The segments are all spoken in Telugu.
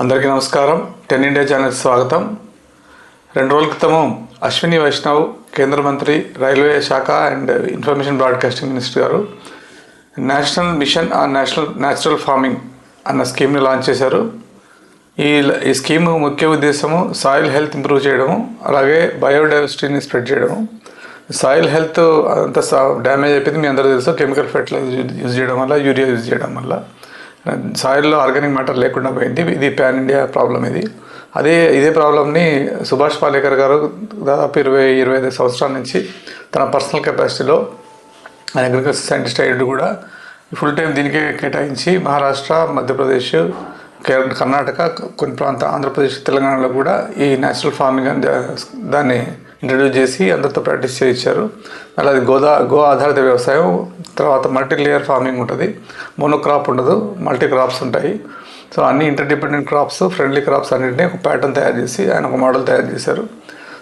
అందరికీ నమస్కారం. టెన్ ఇండియా ఛానల్ స్వాగతం. రెండు రోజుల క్రితము అశ్విని వైష్ణవ్ కేంద్ర మంత్రి రైల్వే శాఖ అండ్ ఇన్ఫర్మేషన్ బ్రాడ్కాస్టింగ్ మినిస్టర్ గారు national mission on national natural farming అన్న స్కీమ్ని లాంచ్ చేశారు. ఈ ఈ స్కీమ్ ముఖ్య ఉద్దేశము సాయిల్ హెల్త్ ఇంప్రూవ్ చేయడము అలాగే బయోడైవర్సిటీని స్ప్రెడ్ చేయడము. సాయిల్ హెల్త్ అంత డ్యామేజ్ అయిపోయింది మీ అందరూ తెలుసు కెమికల్ ఫెర్టిలైజర్ యూజ్ చేయడం వల్ల యూరియా యూజ్ చేయడం వల్ల. సాయిల్లో ఆర్గానిక్ మ్యాటర్ లేకుండా పోయింది. ఇది పాన్ ఇండియా ప్రాబ్లం ఇది. అదే ఇదే ప్రాబ్లమ్ని సుభాష్ పాలేకర్ గారు దాదాపు ఇరవై ఇరవై ఐదు సంవత్సరాల నుంచి తన పర్సనల్ కెపాసిటీలో ఆయన అగ్రికల్చర్ సైంటిస్ట్ అయ్యాడు కూడా ఫుల్ టైం దీనికే కేటాయించి మహారాష్ట్ర మధ్యప్రదేశ్ కేరళ కర్ణాటక కొన్ని ప్రాంత ఆంధ్రప్రదేశ్ తెలంగాణలో కూడా ఈ నేచురల్ ఫార్మింగ్ అని దాన్ని ఇంట్రడ్యూస్ చేసి అందరితో ప్రాక్టీస్ చేయించారు. అలాగే గోదా గో ఆధారిత వ్యవసాయం తర్వాత మల్టీ లేయర్ ఫార్మింగ్ ఉంటుంది. మోనోక్రాప్ ఉండదు మల్టీ క్రాప్స్ ఉంటాయి. సో అన్ని ఇంటర్డిపెండెంట్ క్రాప్స్ ఫ్రెండ్లీ క్రాప్స్ అన్నింటినీ ఒక ప్యాటర్న్ తయారు చేసి ఆయన ఒక మోడల్ తయారు చేశారు.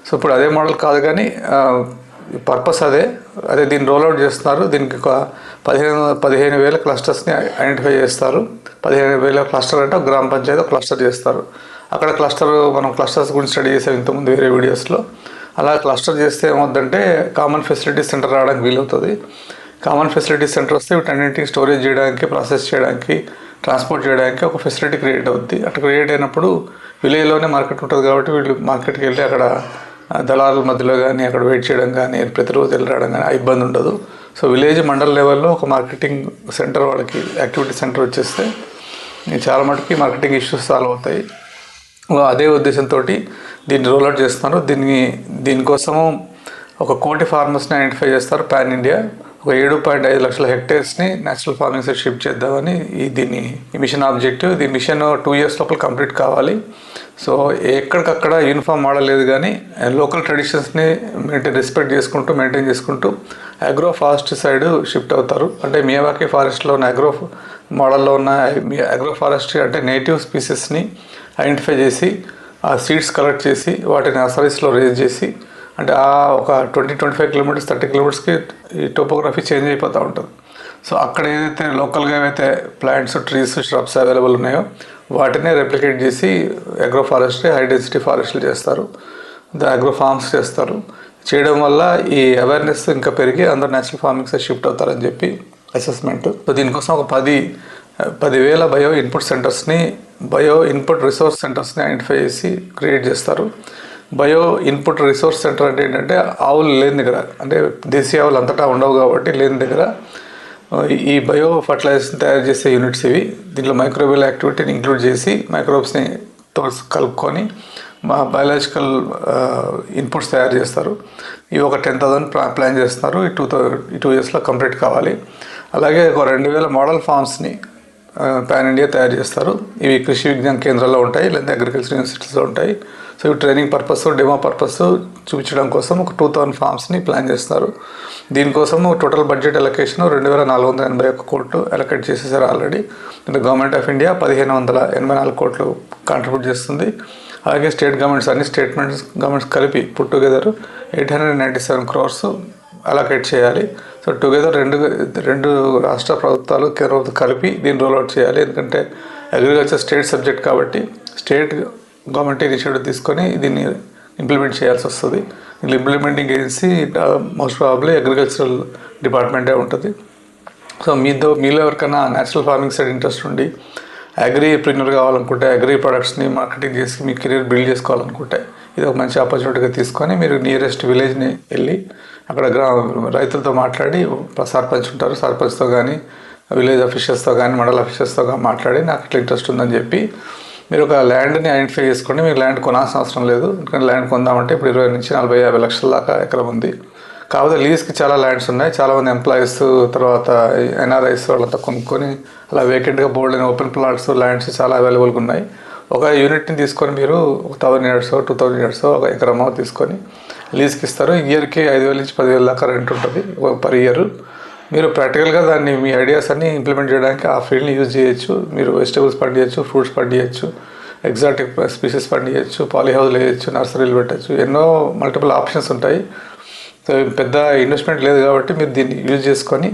సో ఇప్పుడు అదే మోడల్ కాదు కానీ పర్పస్ అదే. అదే దీన్ని రోల్అవుట్ చేస్తున్నారు. దీనికి ఒక పదిహేను పదిహేను వేల క్లస్టర్స్ని ఐడెంటిఫై చేస్తారు. పదిహేను వేల క్లస్టర్ అంటే ఒక గ్రామ పంచాయతీ క్లస్టర్ చేస్తారు. అక్కడ క్లస్టర్ మనం క్లస్టర్స్ గురించి స్టడీ చేసాం ఇంతకుముందు వేరే వీడియోస్లో. అలా క్లస్టర్ చేస్తే ఏమవుతుందంటే కామన్ ఫెసిలిటీస్ సెంటర్ రావడానికి వీలవుతుంది. కామన్ ఫెసిలిటీస్ సెంటర్ వస్తే వీటన్నింటికి స్టోరేజ్ చేయడానికి ప్రాసెస్ చేయడానికి ట్రాన్స్పోర్ట్ చేయడానికి ఒక ఫెసిలిటీ క్రియేట్ అవుద్ది. అట్లా క్రియేట్ అయినప్పుడు విలేజ్లోనే మార్కెట్ ఉంటుంది కాబట్టి వీళ్ళు మార్కెట్కి వెళ్ళి అక్కడ దళారుల మధ్యలో కానీ అక్కడ వెయిట్ చేయడం కానీ ప్రతిరోజు వెళ్ళి రావడం కానీ ఆ ఇబ్బంది ఉండదు. సో విలేజ్ మండల్ లెవెల్లో ఒక మార్కెటింగ్ సెంటర్ వాళ్ళకి యాక్టివిటీ సెంటర్ వచ్చేస్తే చాలా మటుకి మార్కెటింగ్ ఇష్యూస్ సాల్వ్ అవుతాయి. అదే ఉద్దేశంతో దీన్ని రోల్అవుట్ చేస్తున్నారు దీన్ని దీనికోసము ఒక కోటి ఫార్మర్స్ని ఐడెంటిఫై చేస్తారు పాన్ ఇండియా. ఒక ఏడు పాయింట్ ఐదు లక్షల హెక్టేర్స్ని నేచురల్ ఫార్మింగ్ సైడ్ షిఫ్ట్ చేద్దామని ఈ దీన్ని ఈ మిషన్ ఆబ్జెక్టివ్ ఈ మిషన్ టూ ఇయర్స్ లోపల కంప్లీట్ కావాలి. సో ఎక్కడికక్కడ యూనిఫామ్ మోడల్ లేదు కానీ లోకల్ ట్రెడిషన్స్ని మెయింటైన్ రెస్పెక్ట్ చేసుకుంటూ మెయింటైన్ చేసుకుంటూ అగ్రో ఫారెస్ట్ సైడ్ షిఫ్ట్ అవుతారు. అంటే మియావాకి ఫారెస్ట్లో ఉన్న అగ్రో మోడల్లో ఉన్న అగ్రో ఫారెస్ట్రీ అంటే నేటివ్ స్పీసెస్ని ఐడెంటిఫై చేసి ఆ సీడ్స్ కలెక్ట్ చేసి వాటిని నర్సరీస్లో రేజ్ చేసి అంటే ఆ ఒక twenty twenty five kilometres thirty కిలోమీటర్స్కి ఈ టోపోగ్రఫీ చేంజ్ అయిపోతూ ఉంటుంది. సో అక్కడ ఏదైతే లోకల్గా ఏవైతే ప్లాంట్స్ ట్రీస్ ష్రబ్స్ అవైలబుల్ ఉన్నాయో వాటినే రెప్లికేట్ చేసి అగ్రో ఫారెస్ట్రీ హై డెన్సిటీ ఫారెస్ట్లు చేస్తారు. అగ్రో ఫార్మ్స్ చేస్తారు. చేయడం వల్ల ఈ అవేర్నెస్ ఇంకా పెరిగి అందరూ నేచురల్ ఫార్మింగ్స్ షిఫ్ట్ అవుతారని చెప్పి అసెస్మెంట్ సో దీనికోసం ఒక పది పదివేల బయో ఇన్పుట్ సెంటర్స్ని బయో ఇన్పుట్ రిసోర్స్ సెంటర్స్ని ఐడెంటిఫై చేసి క్రియేట్ చేస్తారు. బయో ఇన్పుట్ రిసోర్స్ సెంటర్ అంటే ఏంటంటే ఆవులు లేని దగ్గర అంటే దేశీయ ఆవులు అంతటా ఉండవు కాబట్టి లేని దగ్గర ఈ బయో ఫర్టిలైజర్స్ని తయారు చేసే యూనిట్స్ ఇవి. దీంట్లో మైక్రోబియల్ యాక్టివిటీని ఇంక్లూడ్ చేసి మైక్రోబ్స్ని తో కలుపుకొని మా బయాలజికల్ ఇన్పుట్స్ తయారు చేస్తారు. ఇవి ఒక టెన్ థౌసండ్ ప్లాన్ చేస్తున్నారు. ఈ టూ థౌ ఈ టూ ఇయర్స్లో కంప్లీట్ కావాలి. అలాగే ఒక రెండు వేల మోడల్ ఫార్మ్స్ని పాన్ ఇండియా తయారు చేస్తారు. ఇవి కృషి విజ్ఞాన కేంద్రాల్లో ఉంటాయి లేదా అగ్రికల్చర్ యూనివర్సిటీస్లో ఉంటాయి. సో ఇవి ట్రైనింగ్ పర్పస్ డెమో పర్పస్ చూపించడం కోసం ఒక టూ థౌసండ్ ఫార్మ్స్ని ప్లాన్ చేస్తారు దీనికోసం టోటల్ బడ్జెట్ అలొకేషన్ రెండు వేల నాలుగు వందల ఎనభై ఒక్క కోట్లు అలొకేట్ చేసేసారు ఆల్రెడీ గవర్నమెంట్ ఆఫ్ ఇండియా పదిహేను వందల ఎనభై నాలుగు కోట్లు కాంట్రిబ్యూట్ చేస్తుంది. అలాగే స్టేట్ గవర్నమెంట్స్ అన్ని స్టేట్మెంట్స్ గవర్నమెంట్స్ కలిపి put together eight hundred ninety seven crores allocate చేయాలి. సో టుగెదర్ రెండు రెండు రాష్ట్ర ప్రభుత్వాలు కేంద్ర ప్రభుత్వం కలిపి దీన్ని రోల్అవుట్ చేయాలి. ఎందుకంటే అగ్రికల్చర్ స్టేట్ సబ్జెక్ట్ కాబట్టి స్టేట్ గవర్నమెంట్ ఇనిషియేటివ్ తీసుకొని దీన్ని ఇంప్లిమెంట్ చేయాల్సి వస్తుంది. దీని implementing agency most probably agricultural డిపార్ట్మెంటే ఉంటుంది. సో మీతో మీలో ఎవరికైనా న్యాచురల్ ఫార్మింగ్ సైడ్ ఇంట్రెస్ట్ ఉండి అగ్రి ప్రిన్యూర్ కావాలనుకుంటే అగ్రి ప్రొడక్ట్స్ని మార్కెటింగ్ చేసి మీ కెరీర్ బిల్డ్ చేసుకోవాలనుకుంటే ఇది ఒక మంచి ఆపర్చునిటీగా తీసుకొని మీరు నియరెస్ట్ విలేజ్ని వెళ్ళి అక్కడ గ్రా రైతులతో మాట్లాడి సర్పంచ్ ఉంటారు. సర్పంచ్తో కానీ విలేజ్ అఫీషియల్స్తో కానీ మండల అఫీషియల్స్తో కానీ మాట్లాడి నాకు ఇట్లా ఇంట్రెస్ట్ ఉందని చెప్పి మీరు ఒక ల్యాండ్ని ఐడెంటిఫై చేసుకోండి. మీరు ల్యాండ్ కొనాల్సిన అవసరం లేదు. ఎందుకంటే ల్యాండ్ కొందామంటే ఇప్పుడు ఇరవై నుంచి నలభై యాభై లక్షల దాకా ఎకరం ఉంది. కాకపోతే లీజ్కి చాలా ల్యాండ్స్ ఉన్నాయి. చాలామంది ఎంప్లాయీస్ తర్వాత ఎన్ఆర్ఐస్ వాళ్ళంతా కొనుక్కొని అలా వేకెంట్గా బోర్డు అయిన ఓపెన్ ప్లాట్స్ ల్యాండ్స్ చాలా అవైలబుల్గా ఉన్నాయి. ఒక యూనిట్ని తీసుకొని మీరు ఒక thousand years two thousand years ఒక ఎకరమో తీసుకొని లీజ్కి ఇస్తారు ఇయర్కి ఐదు వేల నుంచి పదివేల దాకా రెంట్ ఉంటుంది పర్ ఇయర్. మీరు ప్రాక్టికల్గా దాన్ని మీ ఐడియాస్ అన్ని ఇంప్లిమెంట్ చేయడానికి ఆ ఫీల్డ్ని యూజ్ చేయొచ్చు. మీరు వెజిటేబుల్స్ పండియచ్చు ఫ్రూట్స్ పండియచ్చు ఎగ్జాటిక్ స్పీసెస్ పండియచ్చు పాలీహౌస్లు వేయచ్చు నర్సరీలు పెట్టచ్చు ఎన్నో మల్టిపుల్ ఆప్షన్స్ ఉంటాయి. సో పెద్ద ఇన్వెస్ట్మెంట్ లేదు కాబట్టి మీరు దీన్ని యూజ్ చేసుకొని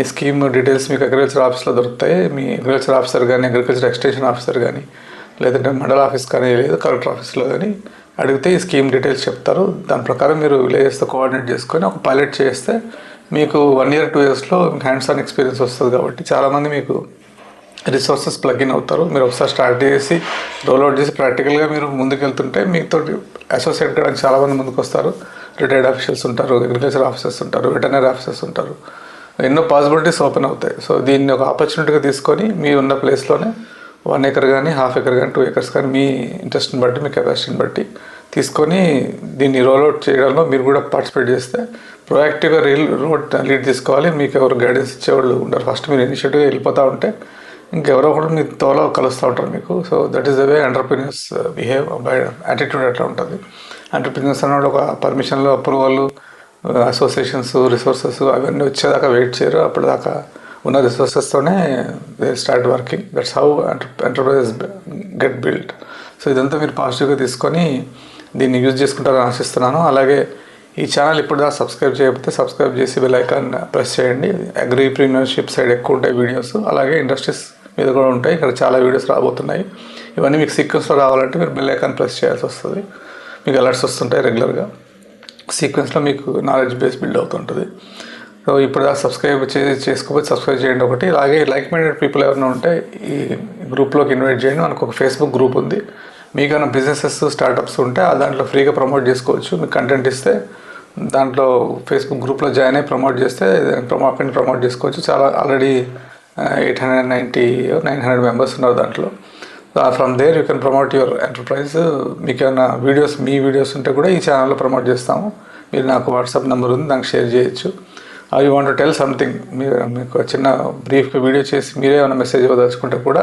ఈ స్కీమ్ డీటెయిల్స్ మీకు అగ్రికల్చర్ ఆఫీస్లో దొరుకుతాయి. మీ అగ్రికల్చర్ ఆఫీసర్ కానీ అగ్రికల్చర్ ఎక్స్టెన్షన్ ఆఫీసర్ కానీ లేదంటే మండల ఆఫీస్ కానీ లేదు కలెక్టర్ ఆఫీస్లో కానీ అడిగితే ఈ స్కీమ్ డీటెయిల్స్ చెప్తారు. దాని ప్రకారం మీరు విలేజెస్తో కోఆర్డినేట్ చేసుకొని ఒక పైలట్ చేస్తే మీకు వన్ ఇయర్ టూ ఇయర్స్లో హ్యాండ్స్ ఆన్ ఎక్స్పీరియన్స్ వస్తుంది కాబట్టి చాలామంది మీకు రిసోర్సెస్ ప్లగ్ అవుతారు. మీరు ఒకసారి స్టార్ట్ చేసి రోల్అవుట్ చేసి ప్రాక్టికల్గా మీరు ముందుకెళ్తుంటే మీతో అసోసియేట్ కావడానికి చాలామంది ముందుకు వస్తారు రిటైర్డ్ ఆఫీషియల్స్ ఉంటారు అగ్రికల్చర్ ఆఫీసర్స్ ఉంటారు వెటనరీ ఆఫీసర్స్ ఉంటారు. ఎన్నో పాసిబిలిటీస్ ఓపెన్ అవుతాయి. సో దీన్ని ఒక ఆపర్చునిటీగా తీసుకొని మీ ఉన్న ప్లేస్లోనే వన్ ఎకర్ కానీ హాఫ్ ఎకర్ కానీ టూ ఎకర్స్ కానీ మీ ఇంట్రెస్ట్ని బట్టి మీ కెపాసిటీని బట్టి తీసుకొని దీన్ని రోల్అవుట్ చేయడంలో మీరు కూడా పార్టిసిపేట్ చేస్తే ప్రొయాక్టివ్గా రీల్ రోడ్ లీడ్ తీసుకోవాలి. మీకు ఎవరు గైడెన్స్ ఇచ్చేవాళ్ళు ఉండరు. ఫస్ట్ మీరు ఇనిషియేటివ్గా వెళ్ళిపోతూ ఉంటే ఇంకెవరో ఒకరు మీ తోలో కలుస్తూ ఉంటారు మీకు. So that is the way entrepreneurs behave by attitude అట్లా ఉంటుంది. ఎంటర్ప్రీనియర్స్ అన్నవాడు ఒక పర్మిషన్లు అప్రూవల్ అసోసియేషన్స్ రిసోర్సెస్ అవన్నీ వచ్చేదాకా వెయిట్ చేయరు. అప్పటిదాకా ఉన్న రిసోర్సెస్తోనే they start working that's how enterprises get build so ఇదంతా మీరు పాజిటివ్గా తీసుకొని దీన్ని యూజ్ చేసుకుంటారని ఆశిస్తున్నాను. అలాగే ఈ ఛానల్ ఇప్పుడు సబ్స్క్రైబ్ చేయకపోతే సబ్స్క్రైబ్ చేసి బెల్ ఐకాన్ ప్రెస్ చేయండి. అగ్రి ప్రీమియర్షిప్ సైడ్ ఎక్కువ ఉంటాయి వీడియోస్ అలాగే ఇండస్ట్రీస్ మీద కూడా ఉంటాయి. ఇక్కడ చాలా వీడియోస్ రాబోతున్నాయి. ఇవన్నీ మీకు సీక్వెన్స్లో రావాలంటే మీరు బెల్ ఐకాన్ ప్రెస్ చేయాల్సి వస్తుంది. మీకు అలర్ట్స్ వస్తుంటాయి రెగ్యులర్గా సీక్వెన్స్లో మీకు నాలెడ్జ్ బేస్ బిల్డ్ అవుతుంటుంది. ఇప్పుడు దాకా సబ్స్క్రైబ్ చేసి చేసుకోకపోతే సబ్స్క్రైబ్ చేయండి ఒకటి. అలాగే లైక్ మైండెడ్ పీపుల్ ఎవరైనా ఉంటే ఈ గ్రూప్లోకి ఇన్వైట్ చేయండి. మనకు ఒక ఫేస్బుక్ గ్రూప్ ఉంది. మీకైనా బిజినెసెస్ స్టార్టప్స్ ఉంటే ఆ దాంట్లో ఫ్రీగా ప్రమోట్ చేసుకోవచ్చు. మీకు కంటెంట్ ఇస్తే దాంట్లో ఫేస్బుక్ గ్రూప్లో జాయిన్ అయ్యి ప్రమోట్ చేస్తే ప్రమోట్ ప్రమోట్ చేసుకోవచ్చు. చాలా already eight hundred ninety nine hundred members ఉన్నారు దాంట్లో. From there you can promote your enterprise మీకు ఏమైనా వీడియోస్ మీ వీడియోస్ ఉంటే కూడా ఈ ఛానల్లో ప్రమోట్ చేస్తాము. మీరు నాకు వాట్సాప్ నెంబర్ ఉంది దానికి షేర్ చేయొచ్చు. ఐ వాంట్ టెల్ సంథింగ్ మీరు మీకు చిన్న బ్రీఫ్గా వీడియో చేసి మీరే ఏమైనా మెసేజ్ ఇవ్వదలుచుకుంటే కూడా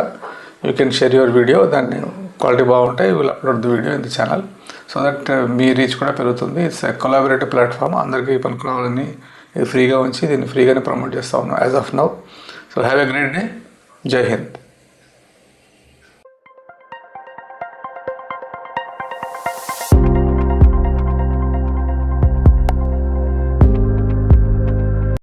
you can share your video దాన్ని క్వాలిటీ బాగుంటాయి will upload the video in the channel so that me reach కూడా పెరుగుతుంది. ఇట్స్ కొలాబరేటివ్ ప్లాట్ఫామ్ అందరికీ పనుకోవాలని ఇది ఫ్రీగా ఉంచి దీన్ని ఫ్రీగానే ప్రమోట్ చేస్తా ఉన్నాం as of now so have a great day జై హింద్